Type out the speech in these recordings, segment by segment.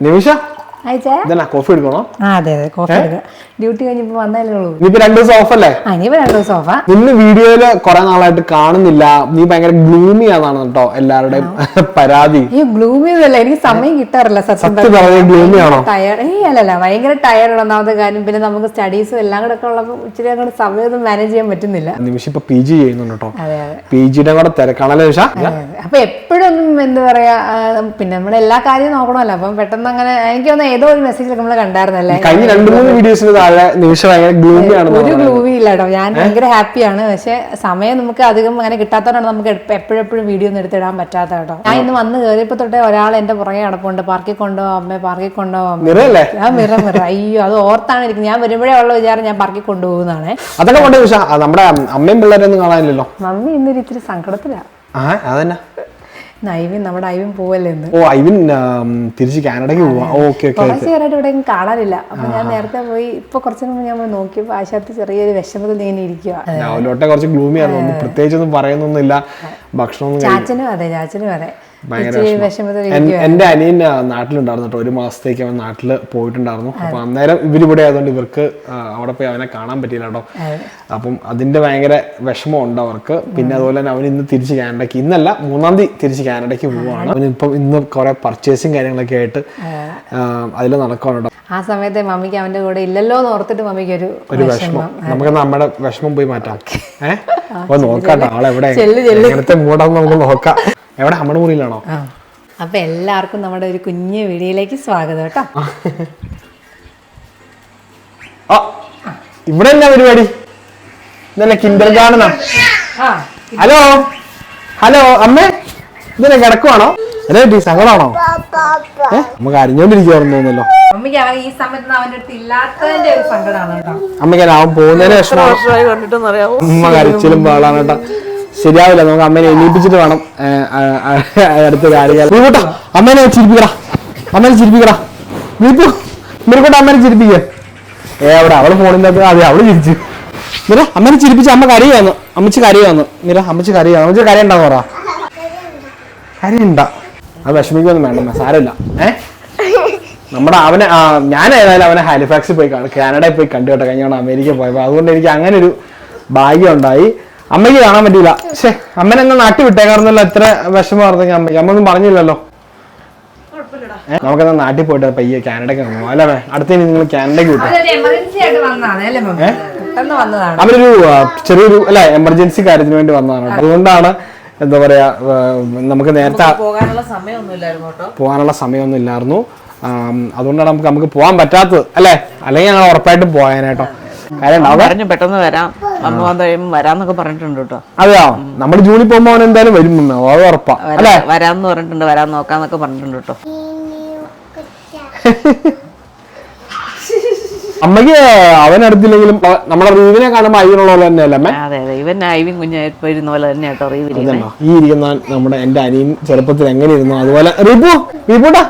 നിമിഷ അയച്ചേ ഇതെന്നാ കോഫി എടുക്കണോ? അതെ അതെ കോഫി എടുക്കുക ഡ്യൂട്ടി കഴിഞ്ഞപ്പോ വന്നാലേ ഉള്ളൂ. ഇനിയിപ്പോ രണ്ടു ദിവസം ഓഫ് അല്ലേ? ഇനിയിപ്പോ രണ്ടു ദിവസം ഓഫാ ഇന്ന് വീഡിയോയിൽ കുറെ നാളായിട്ട് കാണുന്നില്ല. നീ ഭയങ്കര ഗ്ലൂമി ആണെന്നാണ് കേട്ടോ എല്ലാവരുടെയും പരാതി. ഈ ഗ്ലൂമി ഒന്നുമല്ല. എനിക്ക് സമയം കിട്ടാറില്ല സത്യം പറഞ്ഞാൽ gloomy ആണോ? ടയർഡ് ഏ അല്ലല്ല ഭയങ്കര ടയർഡ് ഒന്നാമത്തെ കാര്യം. പിന്നെ നമുക്ക് സ്റ്റഡീസും എല്ലാം കൂടെ ഒക്കെ ഉള്ളപ്പോൾ ഇച്ചിരി അങ്ങോട്ട് സമയമൊന്നും മാനേജ് ചെയ്യാൻ പറ്റുന്നില്ല. നിമിഷം ഇപ്പൊ പി ജി ചെയ്യുന്നുണ്ട് കേട്ടോ. പി ജിയുടെ കൂടെ തിരക്കാണല്ലോ നിമിഷ. അപ്പൊ എപ്പോഴൊന്നും എന്താ പറയാ പിന്നെ നമ്മുടെ എല്ലാ കാര്യവും നോക്കണമല്ലോ. അപ്പം പെട്ടെന്ന് അങ്ങനെ എനിക്ക് തോന്നുന്നു ഏതോ ഒരു മെസ്സേജിൽ നമ്മൾ കണ്ടായിരുന്നല്ലേ? കഴിഞ്ഞ രണ്ട് മൂന്ന് വീഡിയോസിന് താഴെ നിമിഷ ഭയങ്കര ഗ്ലൂമി ആണ് ഒരു ഗ്ലൂമി ഇല്ല കേട്ടോ ഞാൻ ഭയങ്കര ഹാപ്പിയാണ് പക്ഷെ സമയം നമുക്ക് അധികം അങ്ങനെ കിട്ടാത്തതുകൊണ്ടാണ് നമുക്ക് എപ്പോഴെപ്പോഴും വീഡിയോ ഒന്നും എടുത്തിടാൻ പറ്റാത്ത കേട്ടോ ഞാൻ ഇന്ന് വന്ന് കയറിയപ്പോ തൊട്ടേ ഒരാൾ എന്റെ പുറകെ കിടപ്പുണ്ട് പാർക്കിൽ കൊണ്ടോ അമ്മ പാർക്കിൽ കൊണ്ടോ ആ മിറ മിറ. അയ്യോ അത് ഓർത്താണ് ഇരിക്കുന്നത്. ഞാൻ വരുമ്പോഴേ ഉള്ള വിചാരം ഞാൻ പാർക്കിൽ കൊണ്ടുപോകുന്നതാണ്. അതൊക്കെ കൊണ്ട് നിമിഷ നമ്മുടെ അമ്മയും പിള്ളേരൊന്നും കാണാനില്ലല്ലോ. മമ്മി ഇന്നൊരു ഇത്തിരി സങ്കടത്തിലാ. ആ അതന്നെ. നമ്മുടെ ഐവിൻ പോവല്ലേ ഓ ഐവിൻ തിരിച്ച് കാനഡയ്ക്ക് പോവാം. ഓക്കെ കുറച്ച് നേരമായിട്ട് ഇവിടെ കാണാനില്ല. അപ്പൊ ഞാൻ നേരത്തെ പോയി ഇപ്പൊ കുറച്ചു മുമ്പ് ഞാൻ പോയി നോക്കിയപ്പോ ആശാത്തി ചെറിയൊരു വിഷമത്തിൽ ഇങ്ങനെ ഇരിക്കുക കുറച്ച് ഗ്ലൂമി ആണ് ഒന്നും പ്രത്യേകിച്ചൊന്നും പറയുന്നൊന്നുമില്ല. കഴി- ചാച്ചനും അതെ ചാച്ചനും അതെ. എന്റെ അനിയൻ നാട്ടിലുണ്ടായിരുന്നു കേട്ടോ. ഒരു മാസത്തേക്ക് അവൻ നാട്ടിൽ പോയിട്ടുണ്ടായിരുന്നു. അപ്പൊ അന്നേരം ഇവരിവിടെ ആയതുകൊണ്ട് ഇവർക്ക് അവിടെ പോയി അവനെ കാണാൻ പറ്റിയില്ല കേട്ടോ. അപ്പം അതിന്റെ ഭയങ്കര വിഷമം ഉണ്ട് അവർക്ക്. പിന്നെ അതുപോലെ തന്നെ അവൻ ഇന്ന് തിരിച്ച് കാനഡയ്ക്ക് ഇന്നല്ല മൂന്നാം തീയതി തിരിച്ച് കാനഡയ്ക്ക് പോവാണ് അവൻ ഇപ്പം ഇന്ന് കുറെ പർച്ചേസും കാര്യങ്ങളൊക്കെ ആയിട്ട് അതിൽ നടക്കാനുണ്ടോ ആ സമയത്തെ മമ്മിക്ക് അവന്റെ കൂടെ ഇല്ലല്ലോ എന്ന് ഓർത്തിട്ട് മമ്മിക്ക് ഒരു ഒരു വിഷമം. നമുക്ക് നമ്മുടെ വിഷമം പോയി മാറ്റാം. ഏഹ് അപ്പൊ നോക്കാം ട്ടോ, ആളെവിടെ എങ്ങനത്തെ മൂടാന്ന് നമുക്ക് നോക്കാം. എവിടെ? നമ്മുടെ മുറിയിലാണോ അപ്പൊ എല്ലാവർക്കും നമ്മുടെ ഒരു കുഞ്ഞു വീടിയിലേക്ക് സ്വാഗതം കേട്ടോ. ഇവിടെ എന്നാ പരിപാടി? ഇതല്ലേ കിൻഡർ ഗാർഡനാ ഹലോ ഹലോ അമ്മേ ഇതന്നെ കിടക്കുവാണോ? അല്ലേ ബി സങ്കടമാണോ നമുക്ക് അരിഞ്ഞോണ്ടിരിക്കുവാണെന്ന് തോന്നുന്നല്ലോ മമ്മിക്ക് അവൻ ഈ സമയത്ത് അവന്റെ അടുത്ത് ഇല്ലാത്തതിന്റെ ഒരു സങ്കടമാണ് കേട്ടോ. അമ്മയ്ക്ക് അവൻ പോകുന്നതിന് വിഷമം. വർഷമായി കണ്ടിട്ടെന്ന് അറിയാമോ ഉമ്മ കരച്ചിലും പാടാണ് കേട്ടോ. ശരിയാവില്ല നമുക്ക് അമ്മേനെ എണീപ്പിച്ചിട്ട് വേണം. ഏ, ആ, ആ, അടുത്ത കാര്യം അമ്മേനെ ചിരിപ്പിക്കടാ. അമ്മേനെ ചിരിപ്പിക്കടാ. നീപ്പു നീക്കൂട്ട അമ്മേനെ ചിരിപ്പിക്ക. ഏ അവിടെ അവൾ ഫോണിന്റെ അകത്ത് അതെ അവൾ ചിരിച്ചു. നിര അമ്മേനെ ചിരിപ്പിച്ച് അമ്മ കരയാന്ന് അമ്മച്ചി കരയാന്ന് നിറ അമ്മച്ചി കരയാ അമ്മച്ചി കരയുണ്ടാന്ന് പറ. കരയുണ്ട. അത് വിഷമിക്കൊന്നും വേണ്ട സാരമില്ല. ഏ? നമ്മുടെ അവനെ ഞാൻ ഏതായാലും അവനെ ഹാലിഫാക്സിൽ പോയി കാണും. കാനഡയിൽ പോയി കണ്ടു കേട്ടോ കഴിഞ്ഞ അമേരിക്ക പോയപ്പോൾ അതുകൊണ്ട് എനിക്ക് അങ്ങനെ ഒരു ഭാഗ്യം ഉണ്ടായി. അമ്മയ്ക്ക് കാണാൻ പറ്റിയില്ല. പക്ഷേ അമ്മനെ അങ്ങ് നാട്ടി വിട്ടേക്കാർന്നല്ലോ എത്ര വിഷമം പറഞ്ഞെങ്കിൽ അമ്മയ്ക്ക് അമ്മ ഒന്നും പറഞ്ഞില്ലല്ലോ. നമുക്കെന്നാ നാട്ടിൽ പോയിട്ട് പയ്യെ കാനഡക്ക് പോകാം അല്ലേ അടുത്ത നിങ്ങൾ കാനഡക്ക് വിട്ടു. അവരൊരു ചെറിയൊരു അല്ലെ എമർജൻസി കാര്യത്തിന് വേണ്ടി വന്നതാണ്. അതുകൊണ്ടാണ് എന്താ പറയാ നമുക്ക് നേരത്തെ പോകാനുള്ള സമയമൊന്നും ഇല്ലായിരുന്നു അതുകൊണ്ടാണ് നമുക്ക് നമുക്ക് പോകാൻ പറ്റാത്തത് അല്ലേ? അല്ലെങ്കിൽ ഞങ്ങൾ ഉറപ്പായിട്ടും പോയാനേട്ടോ ഉണ്ടാവും പറഞ്ഞു പെട്ടെന്ന് വരാം. അമ്മ വന്ന് കഴിയുമ്പോൾ വരാന്നൊക്കെ പറഞ്ഞിട്ടുണ്ട് കേട്ടോ. അതെയോ? നമ്മൾ ജൂണിൽ പോകുമ്പോൾ അവൻ എന്തായാലും വരും അത് ഉറപ്പാ അല്ലേ? വരാന്ന് പറഞ്ഞിട്ടുണ്ട് വരാൻ നോക്കാന്നൊക്കെ പറഞ്ഞിട്ടുണ്ട് കേട്ടോ. അമ്മയ്ക്ക് അവൻ അടുത്തില്ലെങ്കിലും നമ്മളെ റീവിനെ കാണുമ്പോൾ അയ്യനുള്ള പോലെ തന്നെയല്ലേ അമ്മ? അതെ അതെ. ഇവൻ ഐവിൻ കുഞ്ഞായിട്ട് ഇരുന്ന പോലെ തന്നെ കേട്ടോ ഈ ഇരിക്കുന്ന നമ്മുടെ എന്റെ അനിയൻ ചെറുപ്പത്തിൽ എങ്ങനെ ഇരുന്നു അതുപോലെ റിപ്പു റിപ്പൂട്ടാ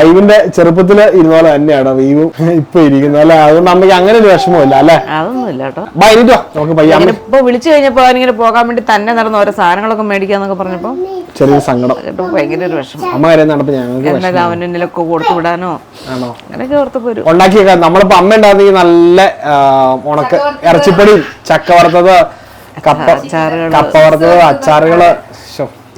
ഐവിന്റെ ചെറുപ്പത്തിൽ ഇരുന്ന പോലെ തന്നെയാണ് റീവു ഇപ്പൊ ഇരിക്കുന്നത്. അല്ലെ? അതുകൊണ്ട് അമ്മയ്ക്ക് അങ്ങനെ ഒരു വിഷമമില്ല അല്ലെ? അതൊന്നും ഇല്ല കേട്ടോ. ബൈ നമുക്ക് പയ്യ ഇപ്പൊ വിളിച്ചു കഴിഞ്ഞപ്പോ അവനിങ്ങനെ പോകാൻ വേണ്ടി തന്നെ നടന്ന ഓരോ സാധനങ്ങളൊക്കെ മേടിക്കാന്നൊക്കെ പറഞ്ഞപ്പോ ചെറിയൊരു സങ്കടം. ഭയങ്കര ഒരു വിഷമം. അമ്മ കാര്യം നടന്നപ്പോ ഞങ്ങൾക്ക് എന്നാലും അവന് എന്തെങ്കിലുമൊക്കെ കൊടുത്തു വിടാനോ? ആണോ? അങ്ങനെയൊക്കെ ഓർത്തപ്പോ ഒരു ഉണ്ടാക്കിയൊക്കെ. നമ്മളിപ്പോ അമ്മ ഉണ്ടായിരുന്നെങ്കിൽ നല്ല ഉണക്ക ഇറച്ചിപ്പൊടി ചക്ക വറുത്തത് കപ്പ. കപ്പ വറുത്തത് അച്ചാറുകൾ.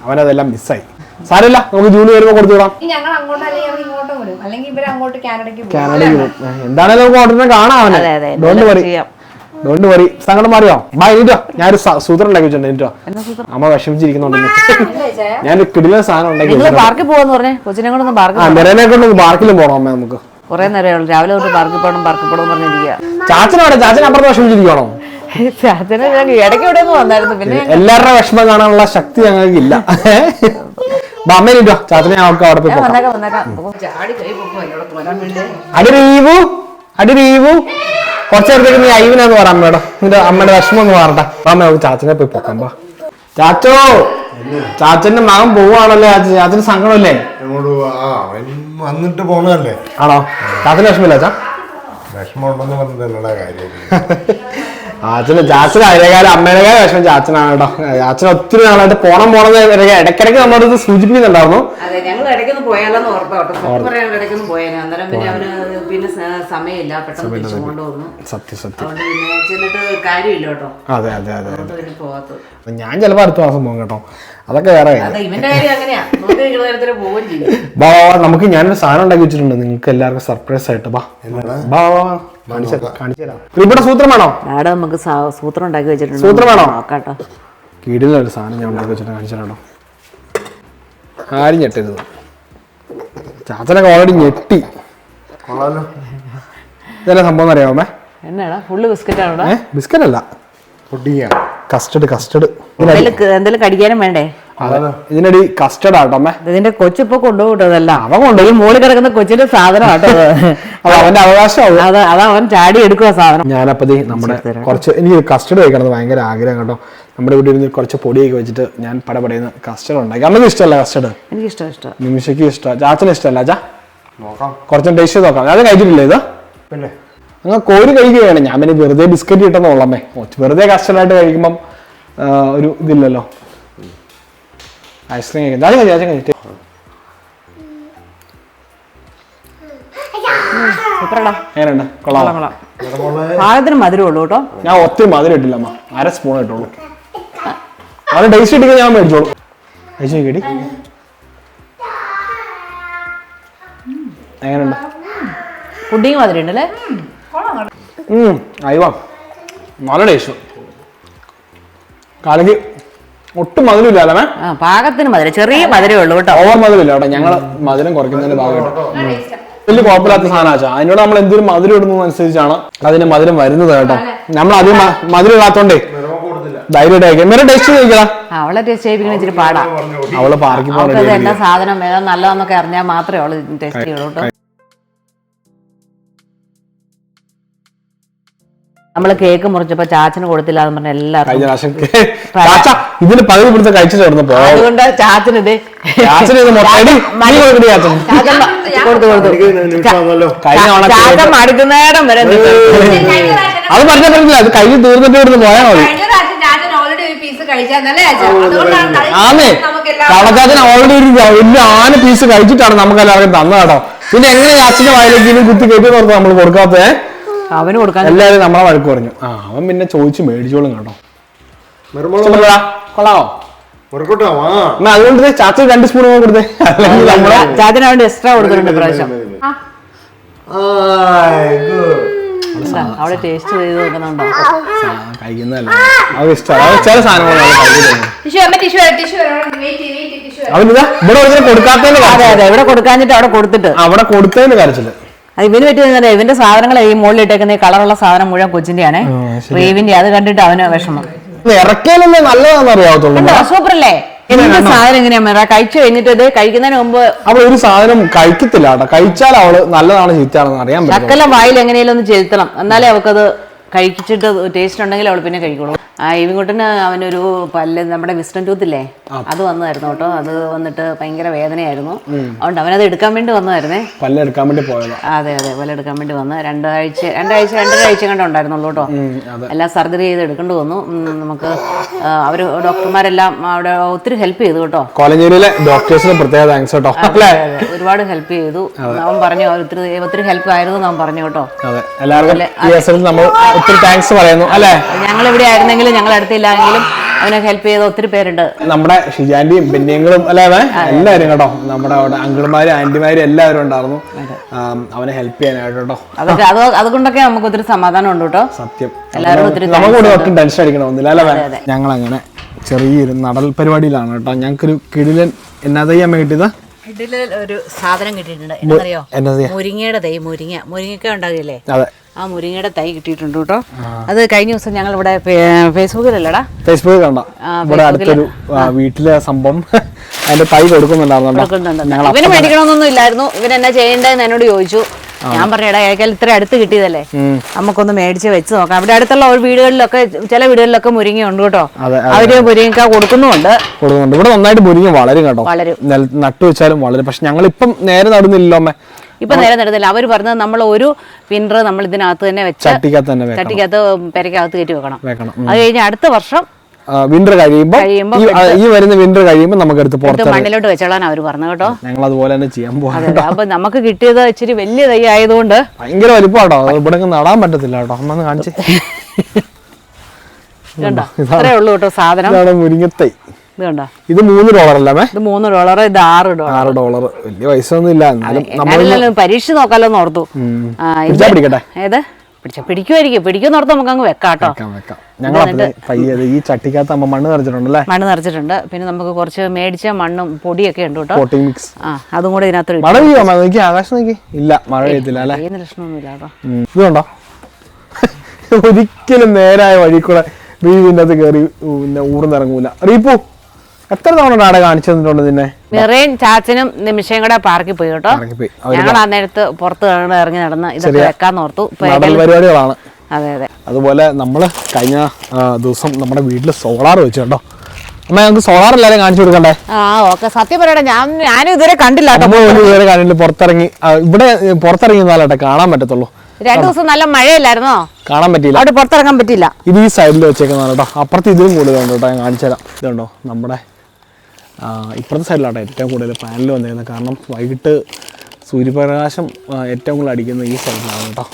അവനതെല്ലാം മിസ്സായി. സാരമില്ല നമുക്ക് ജൂൺ വരുമ്പോ കൊടുത്തു വിടാം. ഞങ്ങൾ അങ്ങോട്ട് അല്ലെങ്കിൽ അവർ ഇങ്ങോട്ടും വരും അല്ലെങ്കിൽ ഇവർ അങ്ങോട്ട് കാനഡയ്ക്ക് പോകും എന്താണേലും നമുക്ക് ഉടനെ കാണാം അവനെ. ഡോണ്ട് വറി ഡോണ്ട് വറി സങ്കടം മാറിയോ? ബാ എനിട്ടോ ഞാനൊരു സൂത്രം ഉണ്ടാക്കി വെച്ചിട്ടുണ്ട് എനിട്ടോ? അമ്മ വിഷമിച്ചിരിക്കുന്നുണ്ട് ഞാനൊരു കിടിലൻ സാധനം ഉണ്ടാക്കി പാർക്കിൽ പോവാന്ന് പറഞ്ഞേ. കൊച്ചിനെ കൊണ്ടൊന്ന് നിരനെ പാർക്കിലും പോകണം അമ്മ നമുക്ക്. കുറെ നേരം ഉള്ളൂ. രാവിലെ തൊട്ട് പാർക്കിൽ പോകണം പാർക്കിൽ പോകണം പറഞ്ഞിരിക്കുക ചാച്ചനോടെ ചാച്ചൻ അപ്പുറത്ത് വിഷമിച്ചിരിക്കണോ ചാച്ചന് ഞാൻ ഇടയ്ക്ക് ഇവിടെ വന്നായിരുന്നു. പിന്നെ എല്ലാവരുടെ വിഷമം കാണാനുള്ള ശക്തി ഞങ്ങൾക്ക് ഇല്ല. അമ്മേനിട്ടോ ചാച്ചനെ അവർക്ക് അവിടെ പോയി അടി റീവു. അടി റീവു. കുറച്ച് നേരത്തേക്ക് നീ എന്ന് പറ മേഡം നിന്റെ അമ്മയുടെ വിഷമം ഒന്ന് അപ്പൊ അമ്മ നമുക്ക് ചാച്ചനെ പോയി പോക്കാം പോ ചാച്ചോ ചാച്ചന്റെ മകൻ പോവാണല്ലോ? ചാച്ച ചാച്ചന് സങ്കടമല്ലേ? വന്നിട്ട് പോണതല്ലേ? ആണോ? ചാച്ചന് വിഷമില്ല ചാ. വിഷമമുണ്ടെന്ന് പറഞ്ഞിട്ട് എന്നടാ കാര്യം. ചാച്ചന് ചാച്ചന് അതിനേക്കാളും അമ്മേനേക്കാളും വിഷമം ചാച്ചനാണ് കേട്ടോ. ചാച്ചൻ ഒത്തിരി നാളായിട്ട് പോണം പോണം ഇടക്കിടക്ക് ഇടയ്ക്കിടയ്ക്ക് നമ്മുടെ അടുത്ത് സൂചിപ്പിക്കുന്നുണ്ടായിരുന്നു. അതെ ഞങ്ങൾ ഇടയ്ക്കൊന്ന് പോയാലോന്ന് ഓർത്തോട്ടോ പറയാൻ ഇടയ്ക്കൊന്ന് പോയാലോ അന്നേരം പിന്നെ അവന് പിന്നെ സമയമില്ല പെട്ടെന്ന് തിരിച്ചു കൊണ്ടുവന്നു. സത്യം സത്യം. അതുകൊണ്ട് പിന്നെ ചെന്നിട്ട് കാര്യമില്ല കേട്ടോ. അതെ അതെ അതെ അതുകൊണ്ട് പിന്നെ പോകാത്തത് ഞാൻ ചിലപ്പോൾ അടുത്ത മാസം പോകും കേട്ടോ. അതൊക്കെ വേറെ അതെ ഇവന്റെ കാര്യം അങ്ങനെയാ. നോക്കി നിൽക്കുന്ന നേരത്തിന് പോവുകയും ചെയ്യും. ബാ ബാ, ബാ, നമുക്ക് ഞാനൊരു സാധനം ഉണ്ടാക്കി വെച്ചിട്ടുണ്ട്. നിങ്ങൾക്ക് എല്ലാവർക്കും സർപ്രൈസ് ആയിട്ട്. ബാ. ബാ ബാ, ബാ. കാണിച്ചു കാണിച്ചു തരാം. ഇവിടെ സൂത്രമാണോ ആടെ നമുക്ക് സ- സൂത്രം ഉണ്ടാക്കി വെച്ചിട്ടുണ്ട്. സൂത്രമാണോ? വേണോ? നോക്കാട്ടോ കീടിലൊരു സാധനം ഞാൻ ഉണ്ടാക്കി വെച്ചിട്ടുണ്ട്. കാണിച്ചു തരാം ആരും ഞെട്ടരുത്. ചാച്ചനൊക്കെ ഓൾറെഡി ഞെട്ടി. കൊള്ളാലോ. ഇതെന്നാ സംഭവം അറിയാമേ എന്നാടാ ഫുള്ള് ബിസ്ക്കറ്റ് ആണോ ബിസ്ക്കറ്റ് അല്ല പൊടിയാണ് കസ്റ്റഡ് കസ്റ്റഡ് എന്തെങ്കിലും കടിക്കാനും വേണ്ടേ? ഇതിനടി കസ്റ്റഡ് ആട്ടോ ഇതിന്റെ കൊച്ചിപ്പോ കൊണ്ടുപോകട്ടോ അതെല്ലാം. അവൻ കൊണ്ടുപോയി മോളിൽ കിടക്കുന്ന കൊച്ചിന്റെ സാധനം ആട്ടോ അത്. അവന്റെ അവകാശമാവും. അത് അവൻ ചാടി എടുക്കുക സാധനം. ഞാനപ്പോ നമ്മുടെ കുറച്ച് എനിക്ക് കസ്റ്റഡ് കഴിക്കണം ഭയങ്കര ആഗ്രഹം കേട്ടോ. നമ്മുടെ വീട്ടിൽ ഇരുന്ന് കുറച്ച് പൊടിയൊക്കെ വെച്ചിട്ട് ഞാൻ പടപടയുന്ന കസ്റ്റഡ് ഉണ്ടാക്കി. അമ്മയ്ക്ക് ഇഷ്ടമല്ല കസ്റ്റഡ് എനിക്ക് ഇഷ്ടം ഇഷ്ടം. നിമിഷയ്ക്ക് ഇഷ്ടം. ചാച്ചന് ഇഷ്ടമല്ല ചാ. നോക്കാം. കുറച്ചും ടേസ്റ്റ് ചെയ്ത് നോക്കാം. അത് കഴിച്ചിട്ടില്ല ഇത്? പിന്നെ? അങ്ങ് കോരി കഴിക്കുകയാണ്. ഞാൻ പിന്നെ വെറുതെ ബിസ്ക്കറ്റ് കിട്ടുന്നുള്ളമ്മേ വെറുതെ കസ്റ്റഡായിട്ട് കഴിക്കുമ്പം ഒരു ഇതില്ലല്ലോ. ഐസ്ക്രീം കഴിക്കും. എങ്ങനെയുണ്ട്? കൊള്ളാം കേട്ടോ. ഞാൻ ഒത്തിരി മധുരം ഇട്ടില്ല അമ്മ അര സ്പൂൺ ഇട്ടുള്ളൂ. അത് ടേസ്റ്റ് ഇട്ടിട്ട് ഞാൻ മേടിച്ചോളൂ. കഴിച്ചു കേടി എങ്ങനെയുണ്ട് പുഡിങ് മാതിരി ഉണ്ടല്ലേ അല്ലേ അയ്യോ. നല്ല ടേസ്റ്റ് കാലക്ക് ഒട്ടും മധുരമില്ല അല്ലേ ആ പാകത്തിന് മധുരം. ചെറിയ മധുരമേ ഉള്ളൂ കേട്ടോ. ഓവർ മധുരമില്ല കേട്ടോ. ഞങ്ങൾ മധുരം കുറയ്ക്കുന്നതിന്റെ ഭാഗമായിട്ട്. വലിയ കുഴപ്പമില്ലാത്ത സാധനം അതിനോട് നമ്മൾ എന്തൊരു മധുരം ഇടുന്നു അനുസരിച്ചാണ് അതിന് മധുരം വരുന്നത് കേട്ടോ. നമ്മൾ അധികം മധുരം ഇടാത്തോണ്ടേ. അവളെ ടേസ്റ്റ് ചെയ്യിപ്പിക്കുന്ന ഇച്ചിരി പാടാ. അവൾ പാർക്കി പോകാൻ അവൾക്ക് എന്നാ സാധനം നല്ലതെന്നൊക്കെ അറിഞ്ഞാൽ മാത്രമേ അവൾ ടേസ്റ്റ് ചെയ്യുള്ളൂ കേട്ടോ. നമ്മൾ കേക്ക് മുറിച്ചപ്പോ ചാച്ചന് കൊടുത്തില്ല എന്ന് പറഞ്ഞ എല്ലാവർക്കും കഴിഞ്ഞ പ്രാവശ്യം ചാച്ച ഇതിന് പകുതി പിടുത്ത കഴിച്ചിട്ട് കിടന്ന് അതുകൊണ്ട് ചാച്ചന് ഇത് ചാച്ചന്. മൊത്തം. ചാച്ചൻ കൊടുത്തു കൊടുത്തു എനിക്ക് നിമിഷമാണല്ലോ കഴിഞ്ഞ തവണ ചാച്ചൻ മടുക്കുന്നേരം വരെ. അത് പറഞ്ഞ പറ്റില്ല അത് കഴിഞ്ഞ് തീർന്നിട്ട് ഇവിടുന്ന് പോയാൽ മതി. ഓൾറെഡി ഒരു ആന്നേ. ഓൾറെഡി വലിയ ആന പീസ് കഴിച്ചിട്ടാണ് നമുക്ക് എല്ലാവർക്കും തന്നത് കേട്ടോ. പിന്നെ എങ്ങനെ ചാച്ചന്റെ വായിലേക്ക് കുത്തി കയറ്റി ഓർത്ത് നമ്മൾ കൊടുക്കാത്തേ അവന് കൊടുക്കാൻ എല്ലാവരും നമ്മളെ വഴക്ക് പറഞ്ഞു. ആ അവൻ പിന്നെ ചോദിച്ചു മേടിച്ചോളും കേട്ടോ. കൊള്ളാവോ ഇഷ്ടപ്പെട്ടോ? കൊള്ളാമോ മുറക്കോട്ടോ ആ എന്നാ അതുകൊണ്ട് ദേ ചാച്ച രണ്ട് സ്പൂൺ കൊടുത്തേ. അല്ലെങ്കിൽ നമ്മളെ ചാച്ചന് അവന്റെ എക്സ്ട്രാ കൊടുത്തിട്ടുണ്ട് പ്രാവശ്യം. എന്താ, അവിടെ ടേസ്റ്റ് ചെയ്ത് നോക്കുന്നുണ്ടോ? കഴിക്കുന്നതല്ല. അത് ഇഷ്ടമാണ് അത് ചില സാധനങ്ങൾ ടിഷ്യൂ അമ്മ tissue tissue wait wait tissue അവനിതാ ഇവിടെ ഒരുത്തരം കൊടുക്കാത്തതിന് അതെ കരച്ചിൽ. അതെ ഇവിടെ കൊടുക്കാഞ്ഞിട്ട് അവിടെ കൊടുത്തിട്ട്. അവിടെ കൊടുത്തതിന് കരച്ചിൽ അത് ഇവന് പറ്റിയത് ഇവന്റെ സാധനങ്ങൾ ഈ മുകളിൽ ഇട്ടേക്കുന്ന ഈ കളറുള്ള സാധനം മുഴുവൻ കൊച്ചിന്റെയാണ്. റീവിന്റെ അത് കണ്ടിട്ട് അവന് വിഷമം. ഇറക്കിയാലല്ലേ നല്ലതാണെന്ന് അറിയാവത്തുള്ളൂ. സൂപ്പർ അല്ലേ എന്ത് സാധനം എങ്ങനെയാ മെറ കഴിച്ചു കഴിഞ്ഞിട്ട് ഇത് കഴിക്കുന്നതിന് മുമ്പ് അവൾ ഒരു സാധനം കഴിക്കത്തില്ല കേട്ടോ. കഴിച്ചാൽ അവൾ നല്ലതാണ് ചീത്തയാണെന്ന് അറിയാൻ പറ്റും ശക്കലം വായിൽ എങ്ങനെയാലും ഒന്ന് ചെലുത്തണം. എന്നാലേ അവക്കത് കഴിച്ചിട്ട് ടേസ്റ്റ് ഉണ്ടെങ്കിൽ അവൾ പിന്നെ കഴിക്കുള്ളൂ. ആ ഇവിങ്കുട്ടന് അവനൊരു പല്ല് നമ്മുടെ വിസ്റ്റം ടൂത്ത് ഇല്ലേ? അത് വന്നതായിരുന്നു കേട്ടോ. അത് വന്നിട്ട് ഭയങ്കര വേദനയായിരുന്നു. അതുകൊണ്ട് അവനത് എടുക്കാൻ വേണ്ടി വന്നതായിരുന്നേ. പല്ലെടുക്കാൻ വേണ്ടി പോയത്. അതെ അതെ പല്ല് എടുക്കാൻ വേണ്ടി വന്ന്. രണ്ടാഴ്ച രണ്ടാഴ്ച രണ്ടര ആഴ്ച കണ്ടേ ഉണ്ടായിരുന്നുള്ളൂ കേട്ടോ. എല്ലാം സർജറി ചെയ്ത് എടുക്കേണ്ടി വന്നു. നമുക്ക് അവർ ഡോക്ടർമാരെല്ലാം അവിടെ ഒത്തിരി ഹെൽപ്പ് ചെയ്തു കേട്ടോ. കോളേജിലെ ഡോക്ടേഴ്സിന് പ്രത്യേക താങ്ക്സ് കേട്ടോ. ഒരുപാട് ഹെൽപ്പ് ചെയ്തു. അവൻ പറഞ്ഞു ഒത്തിരി ഒത്തിരി ഹെൽപ്പ് ആയിരുന്നു അവൻ പറഞ്ഞു കേട്ടോ. എല്ലാവർക്കും ഒത്തിരി താങ്ക്സ് പറയുന്നു അല്ലേ? ഞങ്ങൾ ഇവിടെ ആയിരുന്നെങ്കിലും ഞങ്ങൾ അടുത്തില്ലായെങ്കിലും അവനെ ഹെൽപ്പ് ചെയ്ത ഒത്തിരി പേരുണ്ട്. നമ്മുടെ ഷിജാന്റിയും ബെന്നിയങ്ങളും അല്ലേ? എല്ലാവരും കേട്ടോ നമ്മുടെ അവിടെ അങ്കിൾമാരും ആന്റിമാരും എല്ലാവരും ഉണ്ടായിരുന്നു. അവനെ ഹെൽപ്പ് ചെയ്യാനായിട്ട് കേട്ടോ. അതൊക്കെ അത് അതുകൊണ്ടൊക്കെ നമുക്ക് ഒത്തിരി സമാധാനം ഉണ്ട് കേട്ടോ. സത്യം. എല്ലാവരും ഒത്തിരി നമുക്ക് കൂടെ ഒട്ടും ടെൻഷൻ അടിക്കണമെന്നില്ല അല്ലേ ഞങ്ങൾ അങ്ങനെ ചെറിയൊരു നടൽ പരിപാടിയിലാണ് കേട്ടോ. ഞങ്ങൾക്കൊരു കിടിലൻ എന്നാതയ്യാൻ കിട്ടിയത്? ഇതിൽ ഒരു സാധനം കിട്ടിയിട്ടുണ്ട്. എന്നറിയോ? മുരിങ്ങയുടെ തൈ മുരിങ്ങ. മുരിങ്ങക്ക ഉണ്ടാകില്ലേ? അതെ. ആ മുരിങ്ങയുടെ തൈ കിട്ടിയിട്ടുണ്ട് കേട്ടോ. അത് കഴിഞ്ഞ ദിവസം ഞങ്ങൾ ഇവിടെ ഫേസ്ബുക്കിലല്ലടാ? ഫേസ്ബുക്കിൽ കണ്ട. ഇവിടെ അടുത്തൊരു വീട്ടിലെ സംഭവം. അതിന്റെ തൈ കൊടുക്കുന്നുണ്ടായിരുന്നു ഇവന് മേടിക്കണമെന്നൊന്നും ഇല്ലായിരുന്നു. ഇവൻ എന്നാ ചെയ്യേണ്ടതെന്ന് എന്നോട് ചോദിച്ചു. ഞാൻ പറഞ്ഞടാ ഏക്കാൽ ഇത്ര അടുത്ത് കിട്ടിയതല്ലേ? നമുക്കൊന്ന് മേടിച്ച് വെച്ച് നോക്കാം. അവിടെ അടുത്തുള്ള ഒരു വീടുകളിലൊക്കെ ചില വീടുകളിലൊക്കെ മുരിങ്ങ ഉണ്ട് കേട്ടോ അവർ മുരിങ്ങ കൊടുക്കുന്നുണ്ട് കൊടുക്കുന്നുണ്ട്. ഇവിടെ നന്നായിട്ട് മുരിങ്ങ വളരും കേട്ടോ. വളരും. നട്ടു വെച്ചാലും വളരും. പക്ഷെ ഞങ്ങൾ ഇപ്പം നേരെ നടുന്നില്ലല്ലോ അമ്മ. ഇപ്പൊ നേരെ നടന്നില്ല അവർ പറഞ്ഞത് നമ്മൾ ഒരു വിൻഡർ നമ്മൾ ഇതിനകത്ത് തന്നെ വെച്ച് ചട്ടിക്കകത്ത് പെരക്കകത്ത് കയറ്റി വെക്കണം. വെക്കണം. അത് കഴിഞ്ഞ അടുത്ത വർഷം വിന്റർ കഴിയുമ്പോൾ ഈ വരുന്ന വിന്റർ കഴിയുമ്പോൾ നമുക്ക് എടുത്ത് പുറത്ത് മണ്ണിലോട്ട് വെച്ചോളാൻ അവർ പറഞ്ഞു കേട്ടോ. ഞങ്ങൾ അതുപോലെ തന്നെ ചെയ്യാൻ പോകാം. അപ്പൊ നമുക്ക് കിട്ടിയത് ഇച്ചിരി വലിയ തൈ ആയതുകൊണ്ട് ഭയങ്കര വലിപ്പാട്ടോ ഇവിടെ നടാൻ പറ്റത്തില്ല കേട്ടോ. അമ്മ കാണിച്ചേ. ഇത്രേ ഉള്ളൂ കേട്ടോ സാധനം. മുരിങ്ങത്തൈ. ഇത് കണ്ടോ ഇത് മൂന്ന് ഡോളർ അല്ലേ ഇത് മൂന്ന് ഡോളർ ഇത് ആറ് ഡോളർ ആറ് ഡോളർ വലിയ പൈസ ഒന്നും ഇല്ല എന്നാലും നമ്മൾ പരീക്ഷ നോക്കാലോ ഓർത്തു. പിടിക്കട്ടെ? ഏത്? പിടിച്ച പിടിക്കുമായിരിക്കും പിടിക്കുന്ന ഓർത്ത് നമുക്ക് അങ്ങ് വെക്കാട്ടോ കേട്ടോ. വെക്കാം വെക്കാം. ഞങ്ങൾ ഈ ചട്ടിക്കകത്ത് അമ്മ മണ്ണ് നിറച്ചിട്ടുണ്ടല്ലേ? മണ്ണ് നിറച്ചിട്ടുണ്ട്. പിന്നെ നമുക്ക് കുറച്ച് മേടിച്ച മണ്ണും പൊടിയൊക്കെ ഉണ്ട് കേട്ടോ. മിക്സ് ആ അതും കൂടെ ഇതിനകത്ത് മഴ പെയ്യോ? നോക്കി ആകാശം നോക്കി. ഇല്ല മഴ പെയ്യത്തില്ല അല്ലേ? ഏത് ലക്ഷണമൊന്നുമില്ല കേട്ടോ. ഇതുണ്ടോ? ഒരിക്കലും നേരായ വഴി കൂടെ റീവിന്റെ അകത്ത് കയറി പിന്നെ ഊർന്നിറങ്ങൂല. റീപ്പു. എത്ര തവണ ആടെ കാണിച്ചു തന്നിട്ടുണ്ട് നിന്നെ? നിറയും ചാച്ചനും നിമിഷം കൂടെ പാർക്കിൽ പോയി കേട്ടോ. ഞങ്ങൾ ആ നേരത്ത് പുറത്ത് ഇറങ്ങി നടന്ന് ഇതൊക്കെ വെക്കാന്ന് ഓർത്തു. പരിപാടികളാണ്. അതെ അതെ. അതുപോലെ നമ്മൾ കഴിഞ്ഞ ദിവസം നമ്മുടെ വീട്ടിൽ സോളാർ വെച്ചു കേട്ടോ. അമ്മ ഞങ്ങൾക്ക് സോളാർ എല്ലാവരും കാണിച്ചു കൊടുക്കണ്ടേ? ആ ഓക്കെ. സത്യം പറയട്ടെ ഞാൻ ഞാനും ഇതുവരെ കണ്ടില്ല ഇതുവരെ കാണില്ല പുറത്തിറങ്ങി. ഇവിടെ പുറത്തിറങ്ങി നിന്നാലട്ടെ കാണാൻ പറ്റത്തുള്ളൂ. രണ്ടു ദിവസം നല്ല മഴയല്ലായിരുന്നോ? കാണാൻ പറ്റില്ല അവിടെ പുറത്തിറങ്ങാൻ പറ്റില്ല ഇത് ഈ സൈഡിൽ വെച്ചേക്കുന്നതാണ് കേട്ടോ. അപ്പുറത്ത് ഇതിലും കൂടുതലുണ്ട് കേട്ടോ ഞാൻ കാണിച്ചു തരാം. ഇതുണ്ടോ നമ്മുടെ ഇപ്പുറത്തെ സൈഡിലാണ് ഏറ്റവും കൂടുതൽ പാനൽ വന്നിരുന്നത്. കാരണം വൈകിട്ട് സൂര്യപ്രകാശം ഏറ്റവും കൂടുതൽ അടിക്കുന്നത് ഈ സൈഡിലാണ് കേട്ടോ.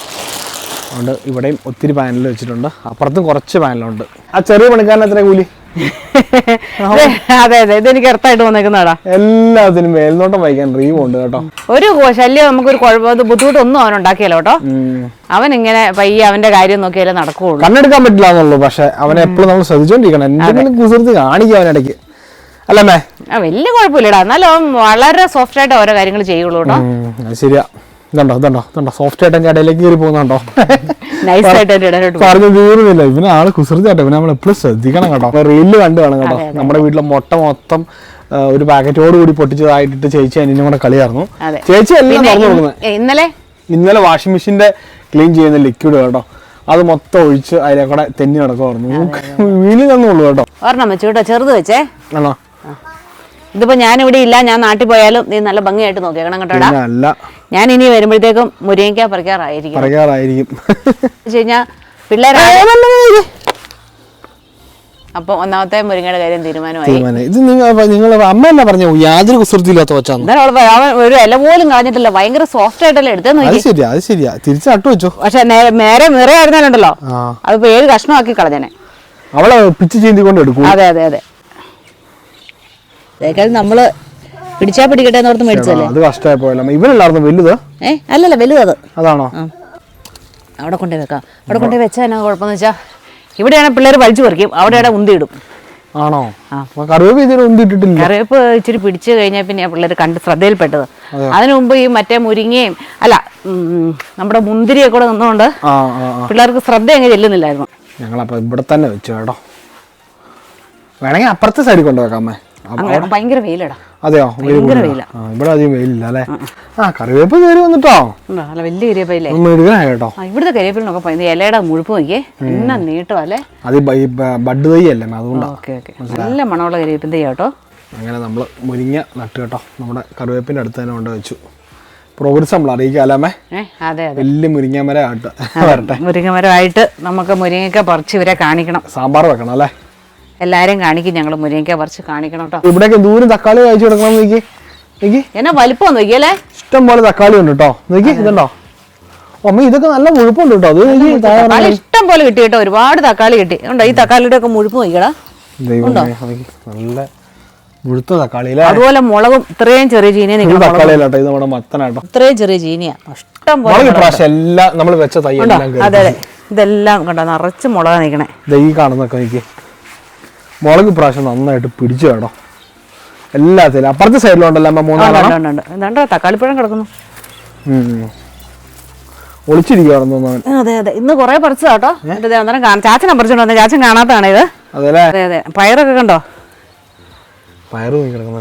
അതുകൊണ്ട് ഇവിടെയും ഒത്തിരി പാനൽ വെച്ചിട്ടുണ്ട്. അപ്പുറത്തും കുറച്ച് പാനലുണ്ട് ആ ചെറിയ പണിക്കാരൻ എത്ര കൂലി? അതെ അതെ ഇതെനിക്ക് അർത്ഥമായിട്ട് വന്നേക്കുന്നതാടാ. എല്ലാത്തിനും മേൽനോട്ടം വഹിക്കാൻ റീവ് ഉണ്ട് കേട്ടോ. ഒരു ശല്യം നമുക്കൊരു കുഴപ്പം ബുദ്ധിമുട്ടൊന്നും അവൻ ഉണ്ടാക്കിയല്ലോ കേട്ടോ. അവൻ ഇങ്ങനെ പയ്യെ അവന്റെ കാര്യം നോക്കിയാലേ നടക്കുള്ളൂ. കണ്ണെടുക്കാൻ പറ്റില്ല എന്നുള്ളൂ പക്ഷെ അവനെ എപ്പോഴും നമ്മൾ ശ്രദ്ധിച്ചോണ്ടിരിക്കണം. എന്തെങ്കിലും കുസൃതി കാണിക്കും അവനിടയ്ക്ക്. അല്ലമ്മേ ആ വലിയ കുഴപ്പമില്ലടാ. എന്നാലും വളരെ സോഫ്റ്റ് ആയിട്ട് ഓരോ കാര്യങ്ങൾ ചെയ്യുള്ളൂ കേട്ടോ. ശരിയാ. ഇതുണ്ടോ ഇതുണ്ടോ ഇതുണ്ടോ? സോഫ്റ്റ് ആയിട്ട് എന്റെ ഇടയിലേക്ക് കയറി പോകുന്നുണ്ടോ? നൈസ് ആയിട്ട് പറഞ്ഞു തീരുന്നില്ല. ഇവന് ആൾ കുസൃതിയാട്ടോ. ഇവനെ നമ്മൾ എപ്പോഴും ശ്രദ്ധിക്കണം കേട്ടോ. റീലിൽ കണ്ടു വേണം കേട്ടോ. നമ്മുടെ വീട്ടിലെ മുട്ട മൊത്തം ഒരു പാക്കറ്റോട് കൂടി പൊട്ടിച്ചതായിട്ട് ചേച്ചി അനിയനും കൂടെ കളിയായിരുന്നു. ചേച്ചി എല്ലാം പിന്നെ കൊടുക്കുന്നത് ഇന്നലെ? ഇന്നലെ വാഷിംഗ് മെഷീന്റെ ക്ലീൻ ചെയ്യുന്ന ലിക്വിഡ് കേട്ടോ. അത് മൊത്തം ഒഴിച്ച് അതിലെ കൂടെ തെന്നി നടക്കുമായിരുന്നു വീലിൽ തന്നുള്ളൂ കേട്ടോ. ഒരെണ്ണം വെച്ചു കേട്ടോ ചെറുത് വെച്ചേ. ആണോ? ഇതിപ്പോ ഞാൻ ഇവിടെ ഇല്ല ഞാൻ നാട്ടിൽ പോയാലും നീ നല്ല ഭംഗിയായിട്ട് നോക്കിയേക്കണം കേട്ടോടാ ഞാൻ ഇനി വരുമ്പോഴത്തേക്കും മുരിങ്ങയ്ക്ക പറിക്കാറായിരിക്കും. കഴിഞ്ഞാൽ പിള്ളേരെ അപ്പൊ ഒന്നാമത്തെ മുരിങ്ങയുടെ കാര്യം തീരുമാനമായി. തീരുമാനം. ഇത് നിങ്ങൾ അമ്മ എന്നാ പറഞ്ഞു? യാതൊരു കുസൃതിയില്ലാത്ത ഒരു ഇല പോലും കളഞ്ഞിട്ടില്ല. ഭയങ്കര സോഫ്റ്റ് ആയിട്ടല്ലേ എടുത്തേന്ന് ശരിയാ അത് ശരിയാ. വെച്ചോ. പക്ഷെ നേരെ നിറയായിരുന്നാലുണ്ടല്ലോ. അതിപ്പോ ഏഴ് കഷ്ണമാക്കി കളഞ്ഞനെ. അവളെ പിച്ച് ചീന്തി കൊണ്ട് എടുക്കും അതെ അതെ അതെ. അതേക്കാൾ നമ്മൾ പിടിച്ചാ പിടിക്കട്ടെ എന്ന് ഓർത്ത് മേടിച്ചല്ലേ അത് കഷ്ടമായി പോയല്ലോ. ഇവനല്ലായിരുന്നു വലുത്? ഏ അല്ലല്ല വലുതത്. അതാണോ? അവിടെ കൊണ്ടുപോയി വെക്കാം. അവിടെ കൊണ്ടുപോയി വെച്ചാൽ എന്നാ കുഴപ്പമെന്ന് വെച്ചാ ഇവിടെയാണ് പിള്ളേർ വലിച്ചു പറിക്കും. അവിടെയാണ് ഉന്തിയിടും ആണോ? കറിവേപ്പ് ഇച്ചിരി പിടിച്ചു കഴിഞ്ഞാൽ പിന്നെ പിള്ളേർ കണ്ട് ശ്രദ്ധയിൽപ്പെട്ടത്. അതിനു മുമ്പ് ഈ മറ്റേ മുരിങ്ങയും അല്ല നമ്മുടെ മുന്തിരിയൊക്കെ കൂടെ നിന്നുകൊണ്ട് പിള്ളേർക്ക് ശ്രദ്ധ അങ്ങ് ചെല്ലുന്നില്ലായിരുന്നു. ഞങ്ങളപ്പോ ഇവിടെ തന്നെ വെച്ചു കേട്ടോ. വേണമെങ്കിൽ അപ്പുറത്തെ സൈഡിൽ കൊണ്ടുവെക്കാമേ ഭയങ്കര വെയിലടാ. അതെയോ? ഭയങ്കര? വെയിലാ. ഇവിടെ അധികം വെയിലില്ല അല്ലേ? ആ കറിവേപ്പ് കയറി വന്നിട്ടോ? നല്ല വലിയ എടുക്കണേ കേട്ടോ ഇവിടുത്തെ കരിവേപ്പിലിനൊക്കെ ഇലയുടെ മുഴുപ്പ് നോക്കിയേ. എന്നാ നീട്ടോ അല്ലേ? അത് ബഡ് തൈ അല്ലേ അതുകൊണ്ടാണ് നല്ല മണമുള്ള കരിവേപ്പിന്റെ കേട്ടോ. അങ്ങനെ നമ്മൾ മുരിങ്ങ നട്ട് കേട്ടോ. നമ്മുടെ കറിവേപ്പിന്റെ അടുത്ത് തന്നെ കൊണ്ട് വെച്ചു. പ്രോഗ്രസ് നമ്മൾ അറിയിക്കാം അല്ലേ അമ്മേ ഏ അതെ അതെ. വലിയ മുരിങ്ങമരം ആട്ട് വരട്ടെ. മുരിങ്ങമരമായിട്ട് നമുക്ക് മുരിങ്ങക്ക പറിച്ച് ഇവരെ കാണിക്കണം. സാമ്പാർ വെക്കണം അല്ലേ? എല്ലാവരും കാണിക്കും ഞങ്ങൾ മുരിങ്ങയ്ക്ക പറിച്ച് കാണിക്കണം കേട്ടോ ഇവിടെയൊക്കെ ദൂരം തക്കാളി കഴിച്ചു കൊടുക്കണം നോക്കി. നോക്കി. എന്നാ വലിപ്പം നോക്കിയല്ലേ? ഇഷ്ടം പോലെ തക്കാളി ഉണ്ട് കേട്ടോ നോക്കി ഇതുണ്ടോ? അമ്മ ഇതൊക്കെ നല്ല മുഴുപ്പുണ്ട് കേട്ടോ അത് തക്കാളി ഇഷ്ടം പോലെ കിട്ടി കേട്ടോ. ഒരുപാട് തക്കാളി കിട്ടി. ഉണ്ടോ? ഈ തക്കാളിയുടെ ഒക്കെ മുഴുപ്പ് നോക്കിയടാ. നല്ല മുഴുത്ത തക്കാളി അതുപോലെ മുളകും ഇത്രയും ചെറിയ ചീനിയ നമ്മുടെ മത്തനാട്ടോ. ഇത്രയും ചെറിയ ചീനിയാ. ഇഷ്ടം പോലെ എല്ലാം നമ്മൾ വെച്ച തൈ അതെ ഇതെല്ലാം കണ്ടോ? നിറച്ച് മുളക് നിൽക്കണേ ഈ കാണുന്നൊക്കെ നോക്കി. മുളക് പ്രാവശ്യം നന്നായിട്ട് പിടിച്ചു കേട്ടോ. എല്ലാത്തിലും. അപ്പുറത്തെ സൈഡിലുണ്ടല്ലോ അമ്മ എന്താണ്ടോ തക്കാളിപ്പഴം കിടക്കുന്നു. ഒളിച്ചിരിക്കുവാണെന്ന് തോന്നുന്നു അതെ അതെ. ഇന്ന് കുറെ പറിച്ചു കേട്ടോ. അന്നേരം ചാച്ചൻ പറിച്ചോണ്ട് വന്നത് ചാച്ചൻ കാണാത്തതാണ് ഇത്. അതെ അതെ. പയറൊക്കെ കണ്ടോ? പയറ് നോക്കി കിടക്കുന്ന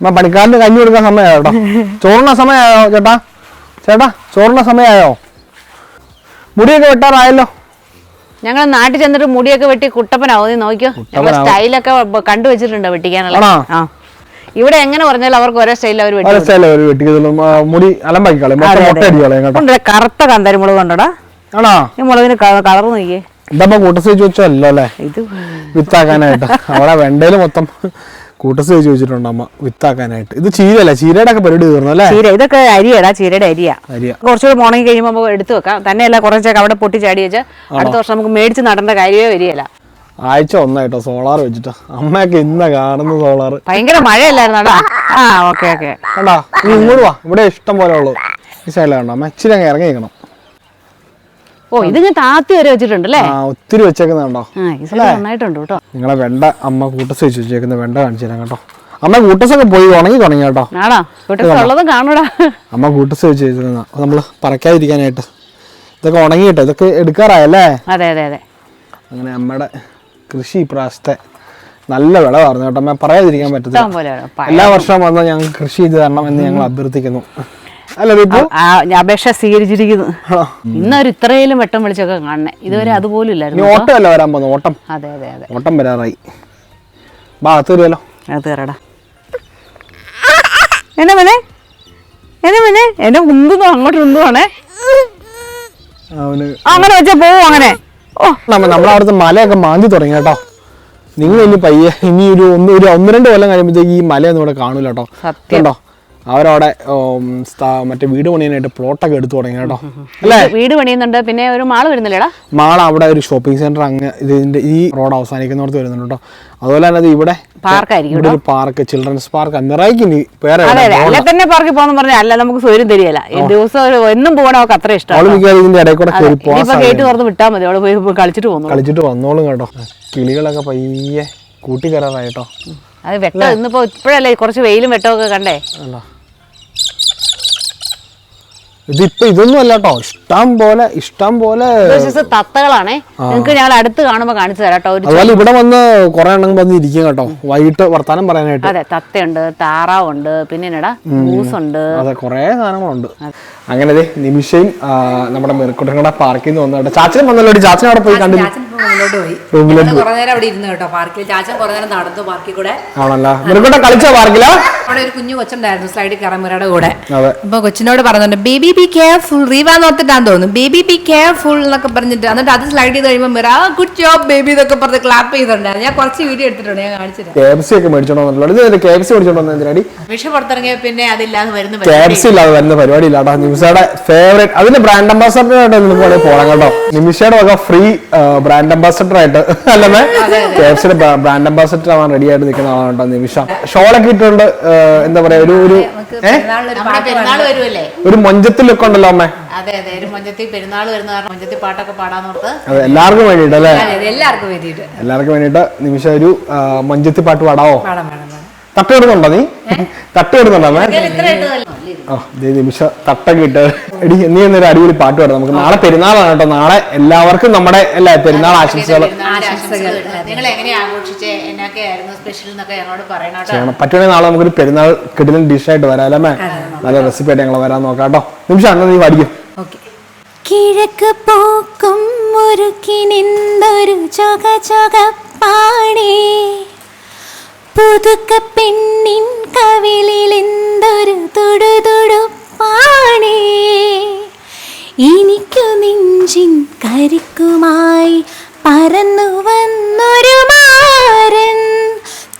അമ്മ പണിക്കാരന് കഞ്ഞി കൊടുക്കാൻ സമയമായോ കേട്ടോ? ചോറിന സമയമായോ ചേട്ടാ? ചേട്ടാ ചോറിന സമയമായോ? മുടിയൊക്കെ വെട്ടാറായല്ലോ. ഞങ്ങൾ നാട്ടിൽ ചെന്നിട്ട് മുടിയൊക്കെ വെട്ടി കുട്ടപ്പനാവും. നീ നോക്കിയോ ഞങ്ങൾ സ്റ്റൈലൊക്കെ കണ്ടു വെച്ചിട്ടുണ്ട് വെട്ടിക്കാനുള്ള ആ. ഇവിടെ എങ്ങനെ പറഞ്ഞാലും അവർക്ക് ഒരേ സ്റ്റൈലിൽ അവർ മുടി അലമ്പാക്കി കറുത്ത കന്തരി മുളക് ആണോ? ഈ മുളകിന് കളർ നോക്കിയേ. ഇതപ്പോ കൂട്ടസ് വെച്ചല്ലോ അല്ലേ ഇത് വിത്താക്കാനായിട്ട്. അവിടെ വെണ്ടയിൽ മൊത്തം കൂട്ടസ് ചോദിച്ചിട്ടുണ്ട് അമ്മ വിത്താക്കാനായിട്ട്. ഇത് ചീരല്ല ചീരയുടെ ഒക്കെ പരിപാടി തീർന്നു അല്ലേ? ചീര ഇതൊക്കെ അരിയടാ ചീരയുടെ അരിയാ. അരിയ. കുറച്ചുകൂടി മോണങ്ങി കഴിയുമ്പോൾ നമുക്ക് എടുത്തു വെക്കാം. തന്നെയല്ല കുറച്ചൊക്കെ അവിടെ പൊട്ടി ചാടി വെച്ച് അടുത്ത വർഷം നമുക്ക് മേടിച്ച് നടേണ്ട കാര്യമേ വരികയില്ല. ആഴ്ച ഒന്നായിട്ടോ സോളാർ വെച്ചിട്ട്. അമ്മയൊക്കെ ഇന്ന കാണുന്ന സോളാർ. ഭയങ്കര മഴയല്ലായിരുന്നോ ആ ഓക്കെ ഓക്കെ. കണ്ടാ ഇങ്ങോട്ട് വാ. ഇവിടെ ഇഷ്ടം പോലെ ഉള്ളു. ഇഷ്ടമല്ല കണ്ടോ? അമ്മ ഇച്ചിരി അങ്ങ് ഇറങ്ങി നിൽക്കണം ഓ ഇത് ഞാൻ താത്തി വരെ വെച്ചിട്ടുണ്ട് അല്ലേ? ഒത്തിരി വെച്ചേക്കുന്നുണ്ടോ നന്നായിട്ടുണ്ട് കേട്ടോ. നിങ്ങളെ വെണ്ട അമ്മ കൂട്ടസ് വെച്ച് വെച്ചേക്കുന്ന വെണ്ട കാണിച്ചു തരാം കേട്ടോ. അമ്മ കൂട്ടസൊക്കെ പോയി ഉണങ്ങി തുടങ്ങി കേട്ടോ? ഉള്ളതും കാണൂടാ. അമ്മ കൂട്ടസ് വെച്ച് വെച്ചിരുന്ന നമ്മൾ പറക്കാതിരിക്കാനായിട്ട്. ഇതൊക്കെ ഉണങ്ങിയിട്ട്? ഇതൊക്കെ എടുക്കാറായല്ലേ അതെ അതെ അതെ. അങ്ങനെ അമ്മയുടെ കൃഷി ഇപ്രാവശ്യത്തെ നല്ല വിള പറഞ്ഞു കേട്ടോ. അമ്മ പറയാതിരിക്കാൻ പറ്റത്തില്ല. എല്ലാ വർഷവും വന്നാൽ ഞങ്ങൾ കൃഷി ചെയ്ത് തരണം എന്ന് ഞങ്ങൾ അഭ്യർത്ഥിക്കുന്നു. അപേക്ഷ സ്വീകരിച്ചിരിക്കുന്നു? ഇന്നൊരു ഇത്രയിലും വെട്ടം വിളിച്ചൊക്കെ കാണണേ. ഇതുവരെ അതുപോലും ഇല്ലായിരുന്നു ഓട്ടം അല്ല വരാൻ പോകുന്നു? ഓട്ടം. അതെ അതെ അതെ. ഓട്ടം വരാറായി. ബാ അകത്ത് വരുമല്ലോ അത് കയറടാ എന്നെ മോനെ? എന്നെ മോനെ? എന്നെ ഉന്തുന്നു അങ്ങോട്ട് ഉന്തുവാണേ. അങ്ങനെ വെച്ചാ പോവും അങ്ങനെ. ഓ. നമ്മ നമ്മളെ അവിടുത്തെ മലയൊക്കെ മാന്തി തുടങ്ങി കേട്ടോ. നിങ്ങൾ ഇനി പയ്യെ ഇനി ഒരു ഒന്ന് ഒരു ഒന്ന് രണ്ട് കൊല്ലം കഴിയുമ്പോഴത്തേക്ക് ഈ മലയൊന്നും ഇവിടെ കാണൂല കേട്ടോ. സത്യം. കേട്ടോ അവരവിടെ മറ്റേ വീട് പണിയാനായിട്ട് പ്ലോട്ടൊക്കെ എടുത്തു തുടങ്ങി കേട്ടോ. അല്ലേ? വീട് പണിയുന്നുണ്ട്. പിന്നെ ഒരു മാൾ വരുന്നില്ലേടാ? മാള അവിടെ ഒരു ഷോപ്പിംഗ് സെന്റർ അങ്ങ് ഇതിന്റെ ഈ റോഡ് അവസാനിക്കുന്നിടത്ത് വരുന്നുണ്ട് കേട്ടോ. അതുപോലെ തന്നെ അത് ഇവിടെ ഇവിടെ ഒരു പാർക്ക് ചിൽഡ്രൻസ് പാർക്ക് നിറയ്ക്ക് വേറെ തന്നെ പാർക്കിൽ പോകാന്ന് പറഞ്ഞാൽ അല്ല നമുക്ക് സൗകര്യം തരികയില്ല. ദിവസം എന്നും പോകണം അവൾക്ക് അത്ര ഇഷ്ടമാണ് ഇതിന്റെ ഇടയിൽ കൂടെ കയറി ഗേറ്റ് തുറന്ന് വിട്ടാൽ മതി. അവിടെ പോയി കളിച്ചിട്ട് പോകുന്നു കളിച്ചിട്ട് വന്നോളും കേട്ടോ. കിളികളൊക്കെ പയ്യെ കൂട്ടി കയറാറായി കേട്ടോ. അത് വെട്ടം. ഇന്നിപ്പോ ഇപ്പോഴല്ലേ കുറച്ച് വെയിലും വെട്ടമൊക്കെ കണ്ടേ? ഇതിപ്പോ ഇതൊന്നും അല്ല കേട്ടോ. ഇഷ്ടം പോലെ ഇഷ്ടം പോലെ തത്തകളാണേ. നിങ്ങൾക്ക് ഞങ്ങൾ അടുത്ത് കാണുമ്പോ കാണിച്ചു തരാം കേട്ടോ. അതുപോലെ ഇവിടെ വന്ന് കുറെ എണ്ണം വന്ന് ഇരിക്കും കേട്ടോ. വൈകിട്ട് വർത്താനം പറയാനായിട്ട്. അതെ തത്തയുണ്ട് താറാവുണ്ട് പിന്നെ എന്നടാ ഉണ്ട് അതെ കുറെ സാധനങ്ങളുണ്ട്. അങ്ങനെ ദേ നിമിഷയും നമ്മുടെ മെറുക്കുട്ടങ്ങളുടെ പാർക്കിൽ നിന്ന് വന്നിട്ട് ചാച്ചനും വന്നല്ലോ ചാച്ചനും അവിടെ പോയി കണ്ടില്ല? മുന്നോട്ട് പോയി. നേരം അവിടെ ഇരുന്നു കേട്ടോ പാർക്കിൽ. ചാച്ചൻ കുറേ നേരം നടന്നു പാർക്കിൽ കൂടെ. ആണല്ലോ. മെറുക്കുട്ട കളിച്ചോ പാർക്കിലാ? അവിടെ ഒരു കുഞ്ഞു കൊച്ചുണ്ടായിരുന്നു സ്ലൈഡിൽ കൂടെ. അപ്പൊ കൊച്ചിനോട് പറഞ്ഞിട്ടുണ്ട് ബേബി ബി കെയർഫുൾ റീവാന്ന് ഓർത്തിട്ടാന്ന് തോന്നുന്നു. ബേബി ബി കെയർഫുൾ എന്നൊക്കെ പറഞ്ഞിട്ട് എന്നിട്ട് അത് സ്ലൈഡ് ചെയ്ത് കഴിയുമ്പോൾ മിറ ഗുഡ് ജോബ് ബേബി എന്നൊക്കെ പറഞ്ഞ് ക്ലാപ്പ് ചെയ്തിട്ടുണ്ടായിരുന്നു. ഞാൻ കുറച്ച് വീഡിയോ എടുത്തിട്ടുണ്ട് ഞാൻ കാണിച്ചിട്ട് കെ ഒക്കെ മേടിച്ചോണ്ട് വന്നിട്ടുള്ളൂ ഇത് കെ എഫ് സി മേടിച്ചോണ്ട് വന്ന വിഷ പുറത്തിറങ്ങിയ പിന്നെ അതില്ലാതെ വരുന്ന പരിപാടി. നിമിഷയുടെ ഫേവറേറ്റ് അതിന്റെ ബ്രാൻഡ് അംബാസഡർ പോകണം കേട്ടോ. നിമിഷയുടെ വക ഫ്രീ ബ്രാൻഡ് അംബാസഡർ ആയിട്ട്. അല്ലേ കെ എഫ് സിയുടെ ബ്രാൻഡ് അംബാസഡർ ആവാൻ റെഡി ആയിട്ട് നിൽക്കുന്ന ആളാണ് കേട്ടോ നിമിഷ. ഷോളൊക്കെ ഇട്ടുകൊണ്ട് എന്താ പറയാ ഒരു ഒരു ഏ? പെരുന്നാൾ വരുമല്ലേ ഒരു മൊഞ്ചത്തിൽ ഒക്കെ ഉണ്ടല്ലോ അമ്മേ. അതെ അതെ ഒരു മഞ്ചത്തിൽ പെരുന്നാൾ വരുന്ന കാരണം മഞ്ചത്തിൽ പാട്ടൊക്കെ പാടാന്നോർത്ത് അതെ എല്ലാവർക്കും വേണ്ടിയിട്ട് അല്ലേ? എല്ലാവർക്കും വേണ്ടിയിട്ട്. എല്ലാവർക്കും വേണ്ടിയിട്ട് നിമിഷ ഒരു മഞ്ചത്തി പാട്ട് പാടാവോ? പാടാം പാടാം പാടാം. തട്ട് ഇടുന്നുണ്ടോ നീ? തട്ട് ഇടുന്നുണ്ടോ അമ്മേ? നിമിഷ തട്ടൊക്കെ ഇട്ട്. എടി നീ എന്നൊരു അടിപൊളി പാട്ട് പാടാം നമുക്ക് നാളെ പെരുന്നാളാണ് കേട്ടോ. നാളെ എല്ലാവർക്കും നമ്മുടെ എല്ലാ പെരുന്നാൾ ആശംസകൾ നിങ്ങൾ എങ്ങനെ ആഘോഷിച്ചേ? എന്നൊക്കെ ആയിരുന്നു സ്പെഷ്യൽ എന്നൊക്കെ ഞങ്ങളോട് പറയണം കേട്ടോ. ചെയ്യണം. പറ്റുവാണെങ്കിൽ നാളെ നമുക്കൊരു പെരുന്നാൾ കിടിലൻ ഡിഷ് ആയിട്ട് വരാല്ലേ നല്ല റെസിപ്പി ആയിട്ട് ഞങ്ങൾ വരാൻ നോക്കാം കേട്ടോ. നിമിഷം അന്ന് നീ പഠിക്കും ഓക്കെ കിഴക്ക് പോക്കും മുറുക്കി കിനിന്തൊരു ചൊക ചൊക പാടേ. പുതുക്ക പെണ്ണിൻ കവിളിൽ എന്തൊരു തൊടുതൊടുപ്പാണേ. എനിക്കു നെഞ്ചിൻ കരിക്കുമായി പറന്നു വന്നൊരു മാരൻ.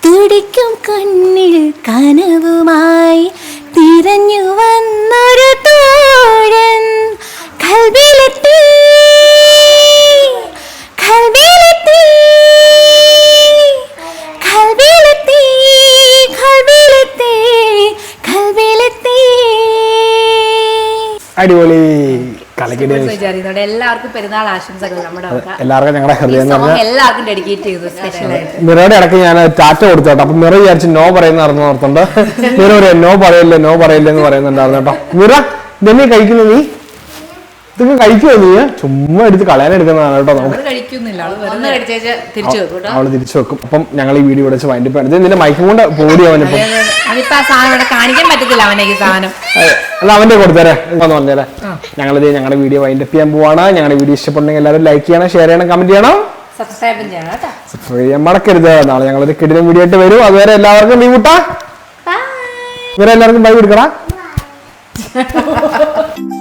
തുടിക്കും കണ്ണിൽ കനവുമായി തിരഞ്ഞു വന്നൊരു തോഴൻ. കൽവിലെത്തി അടിപൊളി വിചാരിക്കുന്നുണ്ട്. എല്ലാവർക്കും പെരുന്നാൾ ആശംസകൾ നമ്മുടെ എല്ലാവർക്കും ഞങ്ങളുടെ ഈ ഹൃദയം എല്ലാവർക്കും ഡെഡിക്കേറ്റ് ചെയ്തു മിറയുടെ ഇടയ്ക്ക് ഞാൻ ടാറ്റ കൊടുത്തോട്ടെ. അപ്പൊ മിറ വിചാരിച്ച് നോ പറയുന്ന നടന്നു ഓർത്തുണ്ട് മിറ നോ പറയില്ല നോ പറയില്ല എന്ന് പറയുന്നുണ്ടായിരുന്നു കേട്ടോ. മിറ ഇതെന്നെ കഴിക്കുന്നു നീ ഇതൊക്കെ കഴിക്കുമോ നീ? ചുമ്മാ എടുത്ത് കളയാനെടുക്കുന്നതാണ് കേട്ടോ നമുക്ക്. അവൾ തിരിച്ചു വെക്കും കേട്ടോ. അവൾ തിരിച്ചു വെക്കും. അപ്പം ഞങ്ങൾ ഈ വീഡിയോ വിളിച്ച് വൈൻഡിപ്പ് ഇത് നിന്റെ മൈക്കും കൊണ്ട് പോടി അവനിപ്പം അതിപ്പോ ആ സാധനം കാണിക്കാൻ പറ്റത്തില്ല അവനെ ഈ സാധനം. അല്ല അവന്റെ കൊടുത്തേരെ. എന്ന് പറഞ്ഞേരെ. ഞങ്ങളിത് ഞങ്ങളുടെ വീഡിയോ വൈൻഡപ്പ് ചെയ്യാൻ പോവാണ്. ഞങ്ങളുടെ വീഡിയോ ഇഷ്ടപ്പെട്ടെങ്കിൽ എല്ലാവരും ലൈക്ക് ചെയ്യണം ഷെയർ ചെയ്യണം കമന്റ് ചെയ്യണം. സബ്സ്ക്രൈബും ചെയ്യാൻ മടക്കരുത് നാളെ ഞങ്ങളൊരു കിടിലം വീഡിയോ ആയിട്ട് വരും. അതുവരെ എല്ലാവർക്കും നീ കൂട്ടാ ഇവരെല്ലാവർക്കും ബൈ കൊടുക്കടാ.